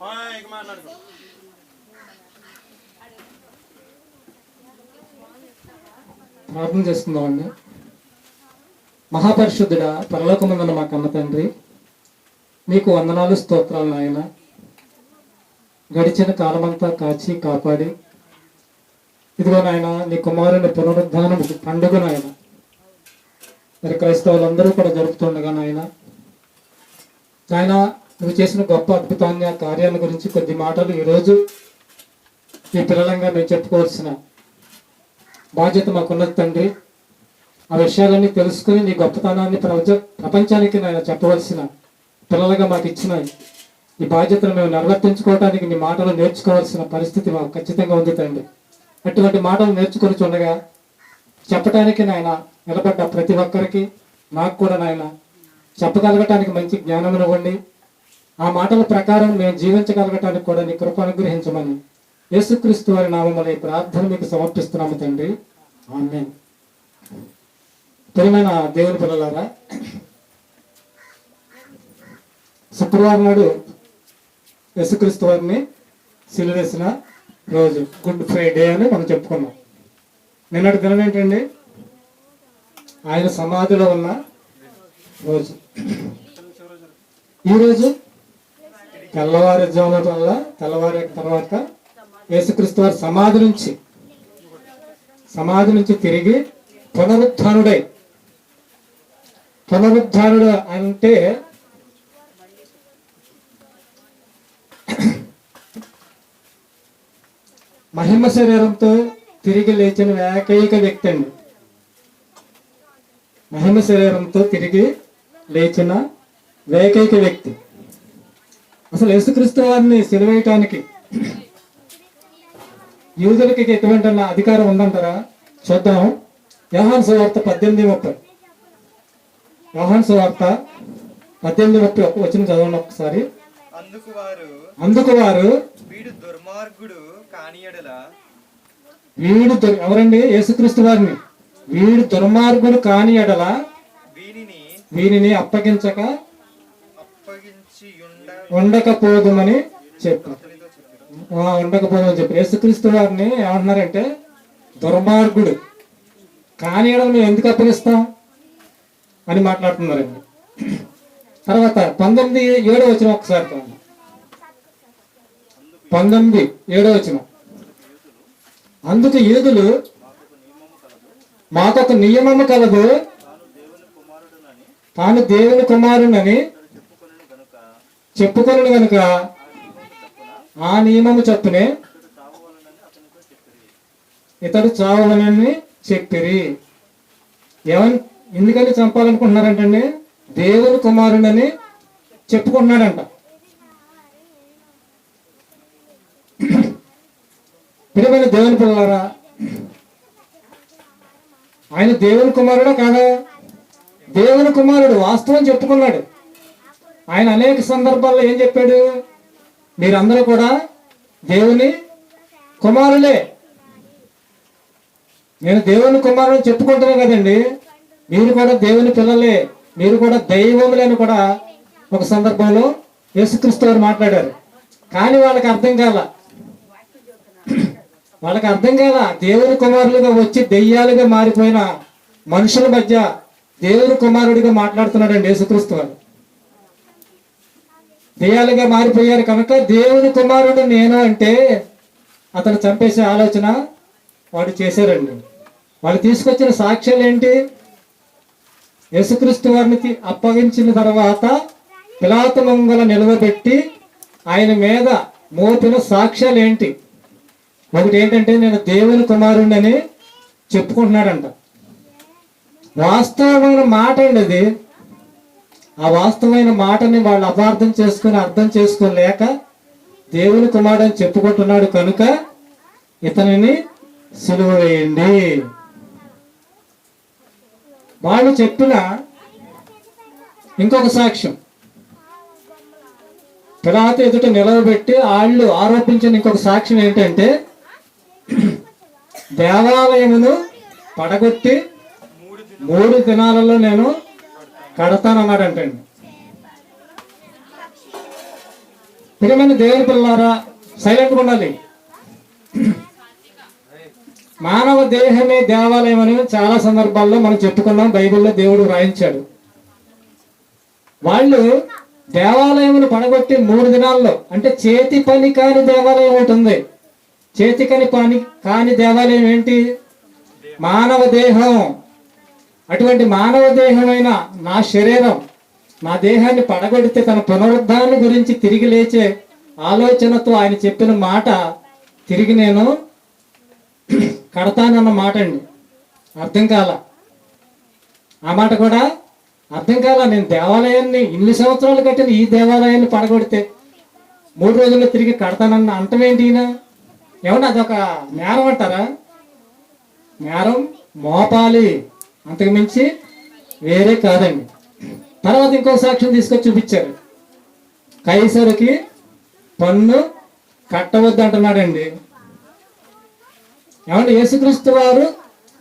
మాట్లాడుకో ప్రార్థన చేస్తున్నామండి మహాపరిశుద్ధుడా పరలోకమందున మా కన్న తండ్రి మీకు వందనాలు స్తోత్రాలు నాయన. గడిచిన కాలమంతా కాచి కాపాడి. ఇదిగో నాయన నీ కుమారుని పునరుద్ధానం పండుగ నాయన. మరి క్రైస్తవులందరూ కూడా జరుపుతుండగా నాయన. నాయన నువ్వు చేసిన గొప్ప అద్భుతాన్ని ఆ కార్యాల గురించి కొద్ది మాటలు ఈరోజు ఈ పిల్లలంగా మేము చెప్పుకోవాల్సిన బాధ్యత మాకున్నది తండ్రి. ఆ విషయాలన్నీ తెలుసుకుని నీ గొప్పతనాన్ని ప్రపంచ ప్రపంచానికి నేను చెప్పవలసిన పిల్లలుగా మాకు ఇచ్చిన ఈ బాధ్యతను మేము నిర్వర్తించుకోవడానికి నీ మాటలు నేర్చుకోవాల్సిన పరిస్థితి మాకు ఖచ్చితంగా ఉంది తండ్రి. అటువంటి మాటలు నేర్చుకొని చూడగా చెప్పడానికి నాయన నిలబడ్డ ప్రతి ఒక్కరికి నాకు కూడా నాయన చెప్పగలగటానికి మంచి జ్ఞానం ఇవ్వండి ఆ మాటల ప్రకారం మేము జీవించగలగటానికి కూడా నీ కృప అనుగ్రహించమని యేసుక్రీస్తు వారి నామముల ఈ ప్రార్థన మీకు సమర్పిస్తున్నాము తండ్రి. ఆమేన్. ప్రియమైన దేవుని పిల్లలారా శుక్రవారం నాడు యేసుక్రీస్తు వారిని సిలువేసిన రోజు గుడ్ ఫ్రైడే అని మనం చెప్పుకున్నాం. నిన్నటి దినం ఏంటండి? ఆయన సమాధిలో ఉన్న రోజు. ఈరోజు తెల్లవారుజామున వల్ల తెల్లవారి తర్వాత యేసుక్రీస్తు వారి సమాధి నుంచి సమాధి నుంచి తిరిగి పునరుద్ధానుడై పునరుద్ధానుడు అంటే మహిమ శరీరంతో తిరిగి లేచిన ఏకైక వ్యక్తి అండి. మహిమ శరీరంతో తిరిగి లేచిన ఏకైక వ్యక్తి. అసలు యేసుక్రీస్తు వారిని సిలువేయటానికి యూదులకి ఎటువంటి అధికారం ఉందంటారా? చూద్దాం. యోహాన్ సువార్త పద్దెనిమిది ముప్పై. యోహాన్ సువార్త పద్దెనిమిది ముప్పై ఒక్క వచ్చిన చదవండి ఒకసారి. అందుకు వారు అందుకు వారు వీడు దుర్మార్గుడు కానియడల? వీడు దుర్- ఎవరండి? యేసుక్రీస్తు వారిని. వీడు దుర్మార్గుడు కాని ఎడల వీనిని వీరిని అప్పగించక ఉండకపోదుమని చెప్పారు. అతనితో చెప్పారు. ఉండకపోదని చెప్పి యేసుక్రీస్తు వారిని ఏమంటున్నారంటే దుర్మార్గుడు. కానీ మేము ఎందుకు అప్పగిస్తాం? అని మాట్లాడుతున్నారండి. తర్వాత పంతొమ్మిది ఏడో వచ్చిన ఒకసారి పంతొమ్మిది ఏడో వచ్చిన అందుకు యూదులు మాకొక నియమము కలదు. తాను దేవుని కుమారునని చెప్పుకొను గనుక ఆ నియమము చప్పునే ఇతడు చావనని చెప్పిరి. ఎవరి ఎందుకని చంపాలనుకుంటున్నారంటండి? దేవుని కుమారుడని చెప్పుకుంటున్నాడంట. ప్రియమైన దేవుని పిల్లారా ఆయన దేవుని కుమారుడా కాదా? దేవుని కుమారుడు వాస్తవం చెప్పుకున్నాడు. ఆయన అనేక సందర్భాల్లో ఏం చెప్పాడు? మీరందరూ కూడా దేవుని కుమారులే. నేను దేవుని కుమారుని చెప్పుకుంటున్నా కదండి. మీరు కూడా దేవుని పిల్లలే. మీరు కూడా దైవములే అని కూడా ఒక సందర్భంలో యేసుక్రీస్తు వారు మాట్లాడారు. కానీ వాళ్ళకి అర్థం కాల. వాళ్ళకి అర్థం కాల. దేవుని కుమారులుగా వచ్చి దెయ్యాలుగా మారిపోయిన మనుషుల మధ్య దేవుని కుమారుడిగా మాట్లాడుతున్నాడండి యేసుక్రీస్తు వారు. దెయ్యాలుగా మారిపోయారు కనుక దేవుని కుమారుడు నేను అంటే అతను చంపేసే ఆలోచన వాడు చేశారండి. వాళ్ళు తీసుకొచ్చిన సాక్ష్యాలు ఏంటి? యేసుక్రీస్తు వారిని అప్పగించిన తర్వాత పిలాత మంగళ నిలవబెట్టి ఆయన మీద మోపిన సాక్ష్యాలు ఏంటి? ఒకటి ఏంటంటే నేను దేవుని కుమారుణ్ణి అని చెప్పుకుంటున్నాడంట. వాస్తవమైన మాట అండి అది. ఆ వాస్తవమైన మాటని వాళ్ళు అపార్థం చేసుకుని అర్థం చేసుకోలేక దేవుని కుమారుడు అని చెప్పుకుంటున్నాడు కనుక ఇతనిని సిలువ వేయండి. వాళ్ళు చెప్పిన ఇంకొక సాక్ష్యం. పిలాత ఎదుట నిలవబెట్టి వాళ్ళు ఆరోపించిన ఇంకొక సాక్ష్యం ఏంటంటే దేవాలయమును పడగొట్టి మూడు మూడు దినాలలో నేను కడతానన్నాడంటండి. ప్రియమైన దేవుని పిల్లారా సైలెంట్గా ఉండాలి. మానవ దేహమే దేవాలయం అని చాలా సందర్భాల్లో మనం చెప్పుకున్నాం బైబిల్లో దేవుడు వ్రాయించాడు వాళ్ళు దేవాలయమును పడగొట్టి మూడు దినాల్లో అంటే చేతి పని కాని దేవాలయం ఒకటి ఉంది. చేతి పని పని కాని దేవాలయం ఏంటి? మానవ దేహం. అటువంటి మానవ దేహమైన నా శరీరం నా దేహాన్ని పడగొడితే తన పునరుద్ధాన్ని గురించి తిరిగి లేచే ఆలోచనతో ఆయన చెప్పిన మాట తిరిగి నేను కడతానన్న మాట అండి. అర్థం కాల. ఆ మాట కూడా అర్థం కాల నేను దేవాలయాన్ని ఇన్ని సంవత్సరాలు కట్టిన ఈ దేవాలయాన్ని పడగొడితే మూడు రోజుల్లో తిరిగి కడతానన్న అంటమేంటి ఈయన? ఏమన్నా అదొక నేరం అంటారా? నేరం మోపాలి. అంతకు మించి వేరే కాదండి. తర్వాత ఇంకో సాక్ష్యం తీసుకొచ్చి చూపించారు. కైసరుకి పన్ను కట్టవద్దు అంటున్నాడండి. ఏమంటే యేసుక్రీస్తు వారు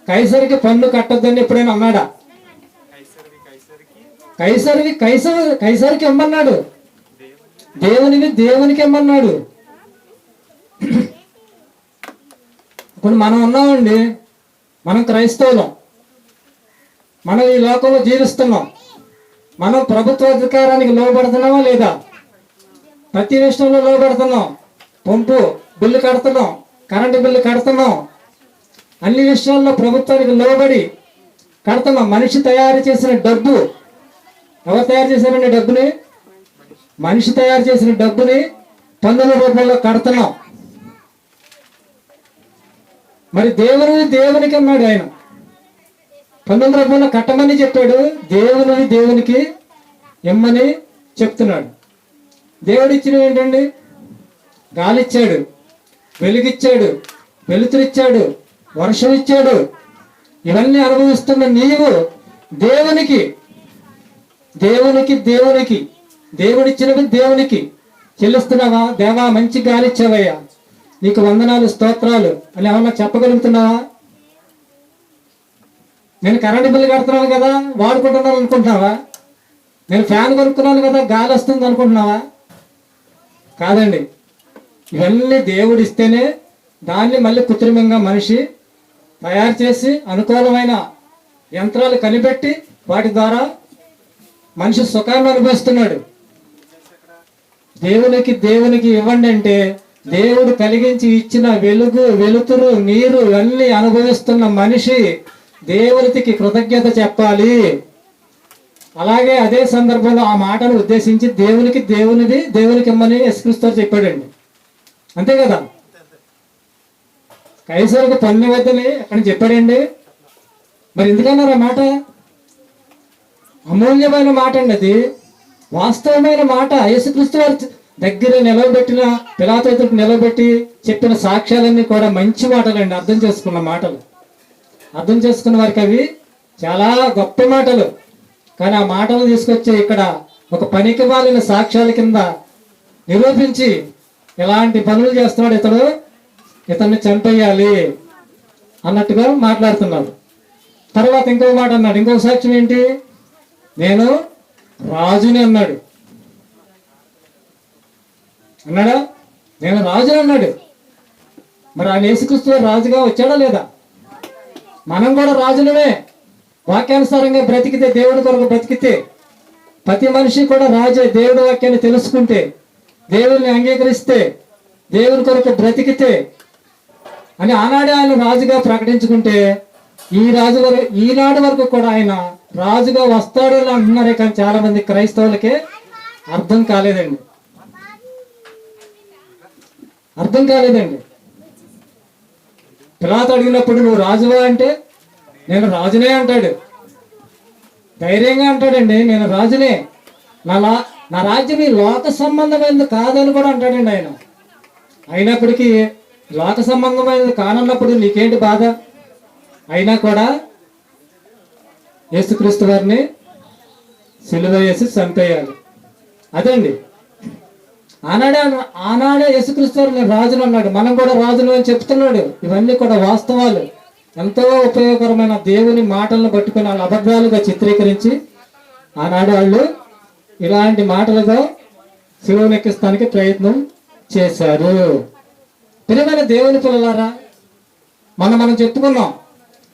కైసరికి పన్ను కట్టొద్దని ఎప్పుడైనా అన్నాడా? కైసరికి కైసర్ కైసరికి ఇమ్మన్నాడు. దేవునివి దేవునికి ఇమ్మన్నాడు. ఇప్పుడు మనం ఉన్నామండి. మనం క్రైస్తవులం. మనం ఈ లోకంలో జీవిస్తున్నాం. మనం ప్రభుత్వ అధికారానికి లోబడుతున్నామా లేదా? ప్రతి విషయంలో లోబడుతున్నాం. పంపు బిల్లు కడుతున్నాం. కరెంటు బిల్లు కడుతున్నాం. అన్ని విషయాల్లో ప్రభుత్వానికి లోబడి కడుతున్నాం. మనిషి తయారు చేసిన డబ్బు ఎవరు తయారు చేశారండి డబ్బుని? మనిషి తయారు చేసిన డబ్బుని పన్నుల రూపంలో కడుతున్నాం. మరి దేవుని దేవునికి అన్నాడు ఆయన. పన్నుల రూపాయలు కట్టమని చెప్పాడు. దేవుని దేవునికి ఇమ్మని చెప్తున్నాడు. దేవుడు ఇచ్చినవి ఏంటండి? గాలిచ్చాడు వెలుగిచ్చాడు వెలుతురిచ్చాడు వర్షం ఇచ్చాడు ఇవన్నీ అనుభవిస్తున్న నీవు దేవునికి దేవునికి దేవునికి దేవుడిచ్చినవి దేవునికి చెల్లిస్తున్నావా? దేవా మంచి గాలిచ్చావయ్యా. నీకు వందనాలు స్తోత్రాలు. అని ఏమన్నా చెప్పగలుగుతున్నావా? నేను కరెంటు బిల్లు కడుతున్నాను కదా వాడుకుంటున్నాను అనుకుంటున్నావా? నేను ఫ్యాన్ కొనుక్కున్నాను కదా గాలి వస్తుంది అనుకుంటున్నావా? కాదండి. ఇవన్నీ దేవుడు ఇస్తేనే దాన్ని మళ్ళీ కృత్రిమంగా మనిషి తయారు చేసి అనుకూలమైన యంత్రాలు కనిపెట్టి వాటి ద్వారా మనిషి సుఖాన్ని అనుభవిస్తున్నాడు. దేవునికి దేవునికి ఇవ్వండి అంటే దేవుడు కలిగించి ఇచ్చిన వెలుగు వెలుతురు నీరు ఇవన్నీ అనుభవిస్తున్న మనిషి దేవునికి కృతజ్ఞత చెప్పాలి. అలాగే అదే సందర్భంలో ఆ మాటను ఉద్దేశించి దేవునికి దేవునిది దేవునికి ఇమ్మని యశ్క్రీస్తు చెప్పాడండి. అంతే కదా? కైసరుకు పన్ను వద్దని అక్కడ చెప్పాడండి. మరి ఎందుకన్నారు ఆ మాట? అమూల్యమైన మాట అండి అది. వాస్తవమైన మాట. యేసుక్రీస్తు వారి దగ్గర నిలవబెట్టిన పిలాతో నిలబెట్టి చెప్పిన సాక్ష్యాలన్నీ కూడా మంచి మాటలండి. అర్థం చేసుకున్న మాటలు. అర్థం చేసుకున్న వారికి అవి చాలా గొప్ప మాటలు. కానీ ఆ మాటలు తీసుకొచ్చి ఇక్కడ ఒక పనికి మాలిన సాక్ష్యాల కింద నిరూపించి ఎలాంటి పనులు చేస్తున్నాడు ఇతడు? ఇతన్ని చంపేయాలి అన్నట్టుగా మాట్లాడుతున్నాడు తర్వాత ఇంకో మాట అన్నాడు. ఇంకో సాక్ష్యం ఏంటి? నేను రాజుని అన్నాడు. అన్నాడా? నేను రాజుని అన్నాడు. మరి ఆయన యేసుక్రీస్తు రాజుగా వచ్చాడా లేదా? మనం కూడా రాజులమే. వాక్యానుసారంగా బ్రతికితే దేవుడి కొరకు బ్రతికితే ప్రతి మనిషి కూడా రాజే దేవుడి వాక్యాన్ని తెలుసుకుంటే దేవుడిని అంగీకరిస్తే దేవుని కొరకు బ్రతికితే అని ఆనాడే ఆయన రాజుగా ప్రకటించుకుంటే ఈ రాజు వరకు ఈనాడు వరకు కూడా ఆయన రాజుగా వస్తాడు అని అంటున్నారే కానీ చాలా మంది క్రైస్తవులకే అర్థం కాలేదండి. అర్థం కాలేదండి. పిలాత్ అడిగినప్పుడు నువ్వు రాజువా అంటే? నేను రాజునే అంటాడు. ధైర్యంగా అంటాడండి నేను రాజునే. నా లా నా రాజ్యం ఈ లోక సంబంధమైనది కాదని కూడా అంటాడండి ఆయన. అయినప్పటికీ లోక సంబంధమైనది కానన్నప్పుడు నీకేంటి బాధ? అయినా కూడా యేసుక్రీస్తు వారిని సిలువ వేసి చంపేయాలి. అదండి. ఆనాడే ఆనాడే యశుక్రీస్తు రాజులు అన్నాడు. మనం కూడా రాజులు అని చెప్తున్నాడు. ఇవన్నీ కూడా వాస్తవాలు. ఎంతో ఉపయోగకరమైన దేవుని మాటలను పట్టుకుని వాళ్ళు అబద్ధాలుగా చిత్రీకరించి ఆనాడు వాళ్ళు ఇలాంటి మాటలుగా శిలువనెక్కిస్తానికి ప్రయత్నం చేశారు. ప్రియమైన దేవుని పిల్లలారా మనం మనం చెప్పుకున్నాం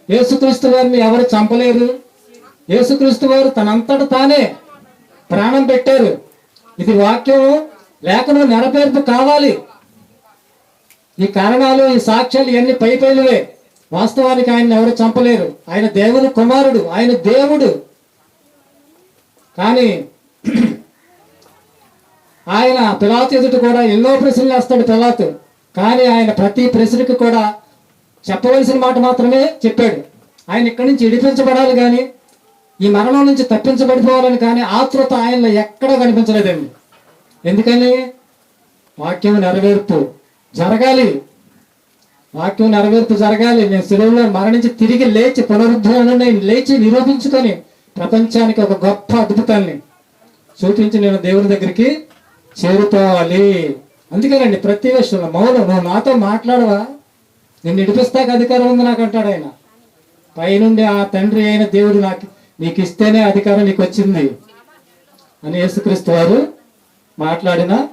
యేసుక్రీస్తు వారిని ఎవరు చంపలేరు? యేసుక్రీస్తు వారు తనంతట తానే ప్రాణం పెట్టారు. ఇది వాక్యం లేఖనం నెరవేర్పు కావాలి. ఈ కారణాలు ఈ సాక్ష్యాలు ఇవన్నీ పై వాస్తవానికి ఆయన ఎవరు చంపలేరు. ఆయన దేవుని కుమారుడు ఆయన దేవుడు. కానీ ఆయన పిలాతు ఎదుట కూడా ఎన్నో ప్రశ్నలు వేస్తాడు పిలాతు. కానీ ఆయన ప్రతి ప్రశ్నకు కూడా చెప్పవలసిన మాట మాత్రమే చెప్పాడు. ఆయన ఇక్కడి నుంచి ఇడిపించబడాలి కానీ ఈ మరణం నుంచి తప్పించబడిపోవాలని కానీ ఆతృత ఆయనలో ఎక్కడా కనిపించలేదండి. ఎందుకని? వాక్యం నెరవేర్పు జరగాలి. వాక్యం నెరవేర్పు జరగాలి. నేను సెలవులో మరణించి తిరిగి లేచి పునరుద్ధరణని లేచి నిరూపించుకొని ప్రపంచానికి ఒక గొప్ప అద్భుతాన్ని చూపించి నేను దేవుని దగ్గరికి చేరుకోవాలి. అందుకేనండి ప్రతి విషయంలో మౌనం నువ్వు నాతో మాట్లాడవా? నిన్ను ఇడిపిస్తాక అధికారం ఉంది నాకు అంటాడు ఆయన. పైనుండి ఆ తండ్రి అయిన దేవుడు నాకు నీకు ఇస్తేనే అధికారం నీకు వచ్చింది అని యేసుక్రీస్తు వారు మాట్లాడిన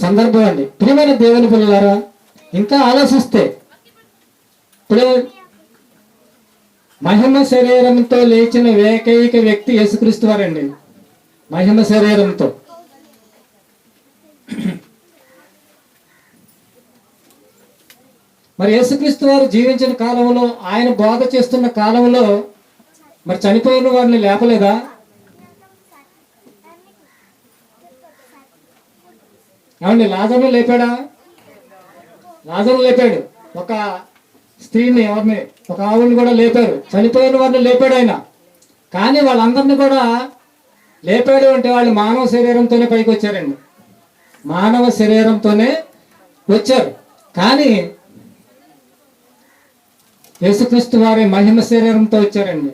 సందర్భం అండి. ప్రియమైన దేవుని పిల్లలారా ఇంకా ఆలోచిస్తే ఇప్పుడు మహిమ శరీరంతో లేచిన ఏకైక వ్యక్తి యేసుక్రీస్తు వారండి. మహిమ శరీరంతో. మరి యేసుక్రీస్తు వారు జీవించిన కాలంలో ఆయన బోధ చేస్తున్న కాలంలో మరి చనిపోయిన వారిని లేపలేదా? ఏమండి లాజర్ను లేపాడా? లాజర్ను లేపాడు. ఒక స్త్రీని ఎవరిని ఒక ఆవుని కూడా లేపారు. చనిపోయిన వారిని లేపాడు ఆయన. కానీ వాళ్ళందరినీ కూడా లేపాడు అంటే వాళ్ళు మానవ శరీరంతోనే పైకి వచ్చారండి. మానవ శరీరంతోనే వచ్చారు. కానీ యేసుక్రీస్తు వారి మహిమ శరీరంతో వచ్చారండి.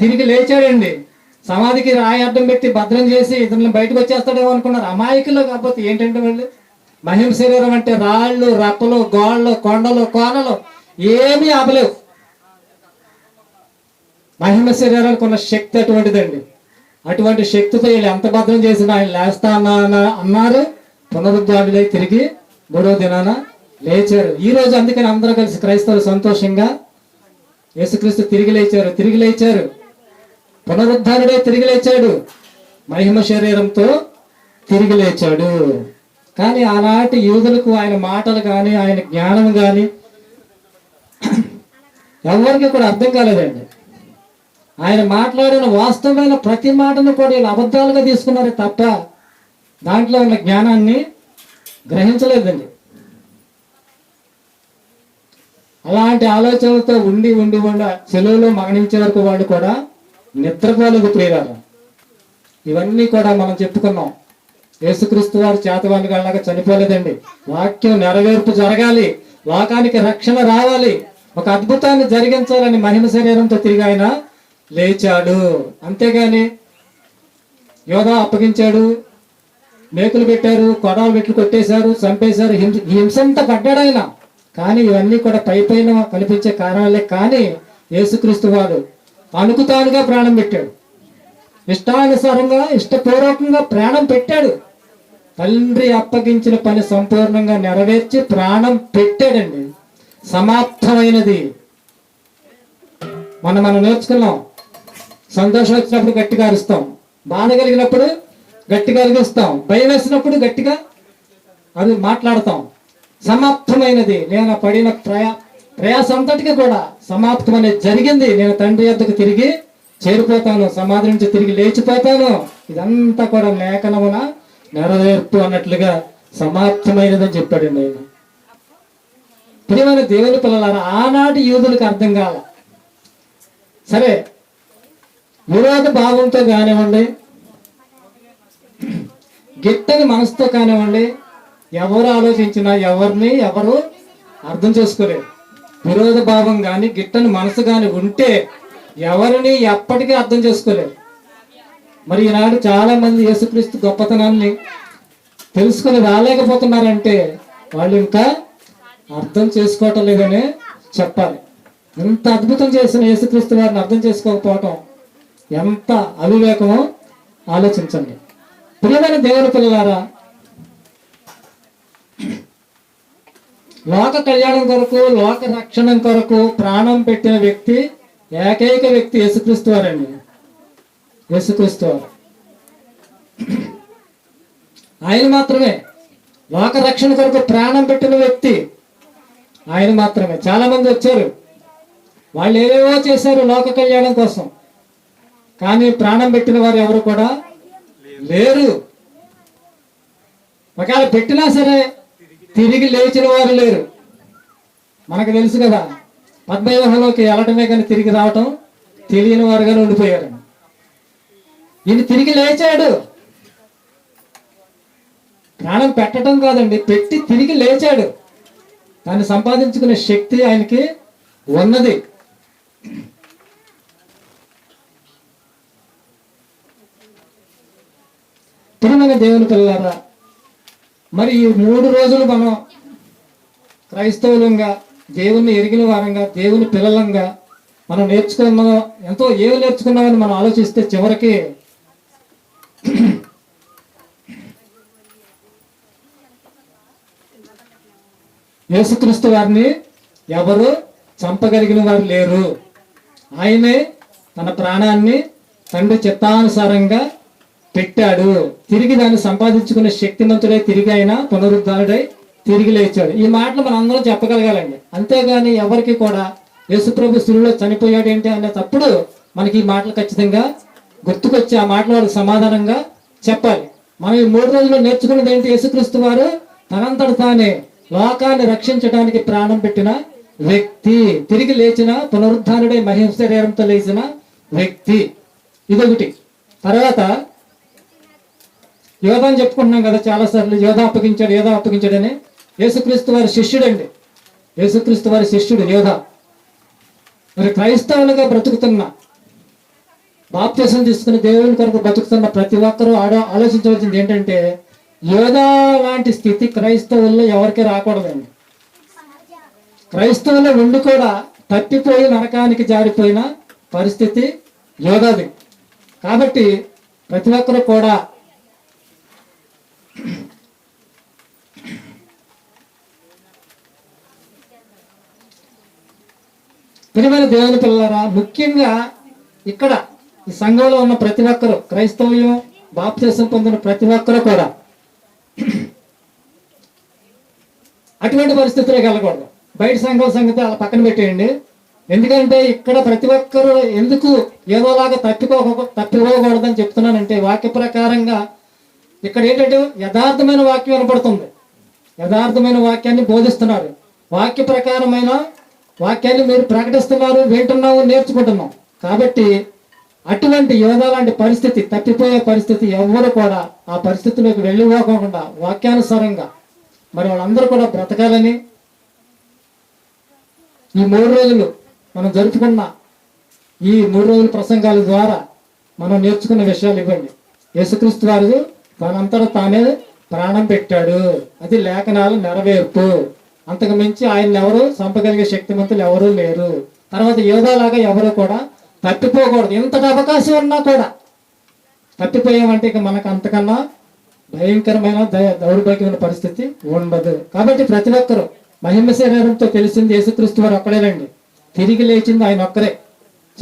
తిరిగి లేచాడండి. సమాధికి రాయి అడ్డం పెట్టి భద్రం చేసి ఇతరులను బయటకు వచ్చేస్తాడేమో అనుకున్నారు. అమాయకులు కాకపోతే ఏంటంటే వాళ్ళు? మహిమ శరీరం అంటే రాళ్ళు రప్పలు గోళ్ళు కొండలు కోనలు ఏమీ ఆపలేవు. మహిమ శరీరానికి ఉన్న శక్తి అటువంటిదండి. అటువంటి శక్తితో వీళ్ళు ఎంత భద్రం చేసినా ఆయన లేస్తా అన్నా- అన్నారు. పునరుద్ధారులై తిరిగి మూడో దినాన లేచారు. ఈ రోజు అందుకని అందరూ కలిసి క్రైస్తవులు సంతోషంగా యేసుక్రీస్తు తిరిగి లేచారు తిరిగి లేచారు. పునరుద్ధారుడే తిరిగి లేచాడు. మహిమ శరీరంతో తిరిగి లేచాడు. కానీ ఆనాటి యూదులకు ఆయన మాటలు కానీ ఆయన జ్ఞానం కానీ ఎవరికి కూడా అర్థం కాలేదండి. ఆయన మాట్లాడిన వాస్తవమైన ప్రతి మాటను కూడా వీళ్ళు అబద్ధాలుగా తీసుకున్నారు తప్ప దాంట్లో ఉన్న జ్ఞానాన్ని గ్రహించలేదండి. అలాంటి ఆలోచనలతో ఉండి ఉండి ఉండ సెలవులో మరణించే వరకు వాళ్ళు కూడా నిద్రపోలేదు ప్రియులారా. ఇవన్నీ కూడా మనం చెప్పుకున్నాం. యేసుక్రీస్తు వారు చేతవాళ్ళు గళ్ళగా చనిపోలేదండి. వాక్యం నెరవేర్పు జరగాలి. లోకానికి రక్షణ రావాలి. ఒక అద్భుతాన్ని జరిగించాలని మహిమ శరీరంతో తిరిగి ఆయన లేచాడు. అంతేగాని యోధా అప్పగించాడు. మేకులు పెట్టారు కొడాలు పెట్లు కొట్టేశారు చంపేశారు. హింస హింసంతా పడ్డాడు ఆయన. కానీ ఇవన్నీ కూడా పై పైన కనిపించే కారణాలే. కానీ యేసుక్రీస్తు వారు అనుకుతానుగా ప్రాణం పెట్టాడు. ఇష్టానుసారంగా ఇష్టపూర్వకంగా ప్రాణం పెట్టాడు. తండ్రి అప్పగించిన పని సంపూర్ణంగా నెరవేర్చి ప్రాణం పెట్టాడండి. సమాప్తమైనది. మనం మనం నేర్చుకున్నాం. సంతోషం వచ్చినప్పుడు గట్టిగా అరుస్తాం. బాధ కలిగినప్పుడు గట్టిగా అరిగిస్తాం. భయం వేసినప్పుడు గట్టిగా అది మాట్లాడతాం. సమాప్తమైనది. నేను పడిన ప్రయా ప్రయాస అంతటికి కూడా సమాప్తం అనేది జరిగింది. నేను తండ్రి వద్దకు తిరిగి చేరిపోతాను. సమాధి నుంచి తిరిగి లేచిపోతాను. ఇదంతా కూడా లేఖనమున నెరవేర్పు అన్నట్లుగా సమాప్తమైనదని చెప్పాడండి ఆయన. ప్రియమైన దేవుని పిల్లలారా ఆనాటి యూదులకు అర్థం కాల. సరే విరోధ భావంతో కానివ్వండి గిట్టని మనసుతో కానివ్వండి ఎవరు ఆలోచించినా ఎవరిని ఎవరు అర్థం చేసుకోలేరు. విరోధ భావం కానీ గిట్టని మనసు కానీ ఉంటే ఎవరిని ఎప్పటికీ అర్థం చేసుకోలేరు. మరి ఈనాడు చాలా మంది యేసుక్రీస్తు గొప్పతనాన్ని తెలుసుకొని రాలేకపోతున్నారంటే వాళ్ళు ఇంకా అర్థం చేసుకోవటం లేదని చెప్పాలి. ఎంత అద్భుతం చేసిన యేసుక్రీస్తు వారిని అర్థం చేసుకోకపోవటం ఎంత అవివేకమో ఆలోచించండి. ప్రియమైన దేవుని పిల్లలారా లోక కళ్యాణం కొరకు లోక రక్షణ కొరకు ప్రాణం పెట్టిన వ్యక్తి ఏకైక వ్యక్తి యేసుక్రీస్తు వారండి. యేసుక్రీస్తు వారు. ఆయన మాత్రమే. లోక రక్షణ కొరకు ప్రాణం పెట్టిన వ్యక్తి ఆయన మాత్రమే. చాలా మంది వచ్చారు. వాళ్ళు ఏవేవో చేశారు లోక కళ్యాణం కోసం. కానీ ప్రాణం పెట్టిన వారు ఎవరు కూడా లేరు. ఒకవేళ పెట్టినా సరే తిరిగి లేచిన వారు లేరు. మనకు తెలుసు కదా పద్మవ్యూహంలోకి వెళ్ళటమే కానీ తిరిగి రావటం తెలియని వారుగానే ఉండిపోయారు. ఈయన తిరిగి లేచాడు. ప్రాణం పెట్టడం కాదండి పెట్టి తిరిగి లేచాడు. దాన్ని సంపాదించుకునే శక్తి ఆయనకి ఉన్నది. తిరుమల దేవుని పిల్లారా మరి ఈ మూడు రోజులు మనం క్రైస్తవులంగా దేవుణ్ణి ఎరిగిన వారంగా దేవుని పిల్లలంగా మనం నేర్చుకున్న ఎంతో ఏమి నేర్చుకున్నామని మనం ఆలోచిస్తే చివరికి యేసుక్రీస్తు వారిని ఎవరు చంపగలిగిన వారు లేరు. ఆయనే తన ప్రాణాన్ని తండ్రి చిత్తానుసారంగా పెట్టాడు. తిరిగి దాన్ని సంపాదించుకునే శక్తిమంతుడై తిరిగి అయినా పునరుద్ధారుడై తిరిగి లేచాడు. ఈ మాటలు మనం అందరం చెప్పగలగాలండి. అంతేగాని ఎవరికి కూడా యేసుప్రభు సులులో చనిపోయాడు ఏంటి అనే తప్పుడు మనకి ఈ మాటలు ఖచ్చితంగా గుర్తుకొచ్చి ఆ మాటలు వాళ్ళకి సమాధానంగా చెప్పాలి. మనం ఈ మూడు రోజులు నేర్చుకున్నది ఏంటి? యేసుక్రీస్తు వారు తనంతట తానే లోకాన్ని రక్షించడానికి ప్రాణం పెట్టిన వ్యక్తి. తిరిగి లేచిన పునరుద్ధానుడై మహిమ శరీరంతో లేచిన వ్యక్తి. ఇదొకటి. తర్వాత యోధ అని చెప్పుకుంటున్నాం కదా చాలా సార్లు యోధ అప్పగించాడు యోధ అప్పగించాడని. యేసుక్రీస్తు వారి శిష్యుడండి. యేసుక్రీస్తు వారి శిష్యుడు యోధ. మరి క్రైస్తవులుగా బ్రతుకుతున్న బాప్త్యసం తీసుకుని దేవుని కొరకు బ్రతుకుతున్న ప్రతి ఒక్కరూ ఆడ ఆలోచించవలసింది ఏంటంటే యోధా లాంటి స్థితి క్రైస్తవుల్లో ఎవరికి రాకూడదండి. క్రైస్తవులు ఉండి కూడా తప్పిపోయి నరకానికి జారిపోయిన పరిస్థితి యోగాది కాబట్టి ప్రతి ఒక్కరు కూడా ప్రియమైన దేవుని పిల్లలారా ముఖ్యంగా ఇక్కడ ఈ సంఘంలో ఉన్న ప్రతి ఒక్కరు క్రైస్తవ్యం బాప్తీసం పొందిన ప్రతి ఒక్కరు కూడా అటువంటి పరిస్థితులకు వెళ్ళకూడదు. బయట సంఘం సంగతి అలా పక్కన పెట్టేయండి. ఎందుకంటే ఇక్కడ ప్రతి ఒక్కరు ఎందుకు ఏదోలాగా తప్పిపోక తప్పిపోకూడదని చెప్తున్నానంటే వాక్య ప్రకారంగా ఇక్కడ ఏంటంటే యథార్థమైన వాక్యం వినపడుతుంది. యథార్థమైన వాక్యాన్ని బోధిస్తున్నారు వాక్య ప్రకారమైన వాక్యాన్ని మీరు ప్రకటిస్తున్నారు వింటున్నాము నేర్చుకుంటున్నాం కాబట్టి అటువంటి యోధ లాంటి పరిస్థితి తప్పిపోయే పరిస్థితి ఎవరు కూడా ఆ పరిస్థితిలోకి వెళ్ళిపోకుండా వాక్యానుసారంగా మరి వాళ్ళందరూ కూడా బ్రతకాలని ఈ మూడు రోజులు మనం జరుపుకున్న ఈ మూడు రోజుల ప్రసంగాల ద్వారా మనం నేర్చుకున్న విషయాలు ఇవ్వండి. యేసుక్రీస్తు వారు తనంతట తానే ప్రాణం పెట్టాడు. అది లేఖనాలు నెరవేర్పు. అంతకు మించి ఆయన ఎవరు చంపగలిగే శక్తిమంతులు ఎవరూ లేరు. తర్వాత యోధాలాగా ఎవరు కూడా తప్పిపోకూడదు. ఇంతటి అవకాశం ఉన్నా కూడా. తప్పిపోయామంటే ఇక మనకు అంతకన్నా భయంకరమైన దౌర్భాగ్యమైన పరిస్థితి ఉండదు. కాబట్టి ప్రతి ఒక్కరూ మహిమ శరీరంతో తెలిసింది యేసుక్రీస్తు వారు ఒక్కడేనండి. తిరిగి లేచింది ఆయన ఒక్కరే.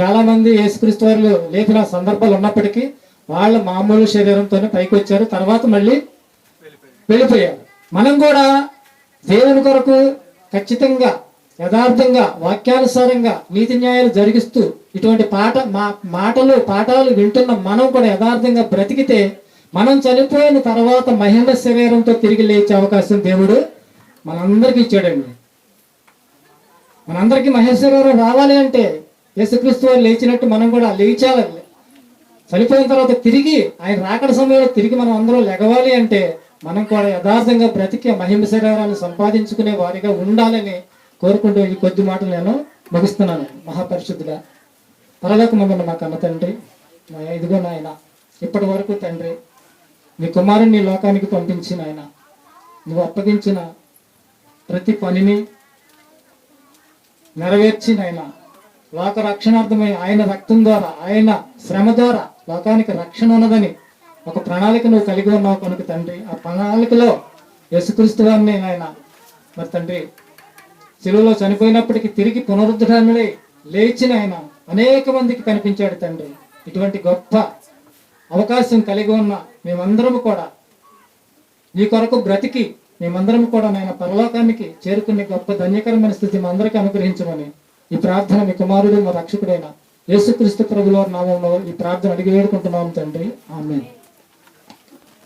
చాలా మంది యేసుక్రీస్తు వారు లేపిన సందర్భాలు ఉన్నప్పటికీ వాళ్ళ మామూలు శరీరంతోనే పైకి వచ్చారు. తర్వాత మళ్ళీ వెళ్ళిపోయారు. మనం కూడా దేవుని కొరకు ఖచ్చితంగా యథార్థంగా వాక్యానుసారంగా నీతి న్యాయాలు జరిగిస్తూ ఇటువంటి పాట మా మాటలు పాఠాలు వింటున్న మనం కూడా యథార్థంగా బ్రతికితే మనం చనిపోయిన తర్వాత మహిమ శరీరంతో తిరిగి లేచే అవకాశం దేవుడు మనందరికీ ఇచ్చాడండి. మనందరికీ మహేశ్వరరావు రావాలి అంటే యేసుక్రీస్తు వారు లేచినట్టు మనం కూడా లేచాలి చనిపోయిన తర్వాత తిరిగి ఆయన రాకడ సమయంలో తిరిగి మనం అందరూ లెగవాలి అంటే మనం కూడా యథార్థంగా బ్రతికే మహిమ శరీరాన్ని సంపాదించుకునే వారిగా ఉండాలని కోరుకుంటూ ఈ కొద్ది మాటలు నేను ముగిస్తున్నాను. మహాపరిశుద్ధుగా పరలోక మమ్మల్ని మా కన్న తండ్రి మా ఇదిగో నాయన ఇప్పటి వరకు తండ్రి నీ కుమారుని నీ లోకానికి పంపించిన ఆయన నువ్వు అప్పగించిన ప్రతి పనిని నెరవేర్చిన ఆయన లోక రక్షణార్థమై ఆయన రక్తం ద్వారా ఆయన శ్రమ ద్వారా లోకానికి రక్షణ ఉన్నదని ఒక ప్రణాళిక నువ్వు కలిగి ఉన్నావు కనుక తండ్రి. ఆ ప్రణాళికలో యేసుక్రీస్తు వారిని ఆయన మరి తండ్రి సెలువులో చనిపోయినప్పటికీ తిరిగి పునరుద్ధరణలే లేచిన ఆయన అనేక మందికి కనిపించాడు తండ్రి. ఇటువంటి గొప్ప అవకాశం కలిగి ఉన్న మేమందరము కూడా నీ కొరకు బ్రతికి మేమందరం కూడా నాయన పరలోకానికి చేరుకునే గొప్ప ధన్యకరమైన స్థితి మా అందరికీ అనుగ్రహించమని ఈ ప్రార్థన మీ కుమారుడు మా రక్షకుడైన యేసుక్రీస్తు ప్రభుల నామంలో ఈ ప్రార్థన అడిగి వేడుకుంటున్నాం తండ్రి. ఆమె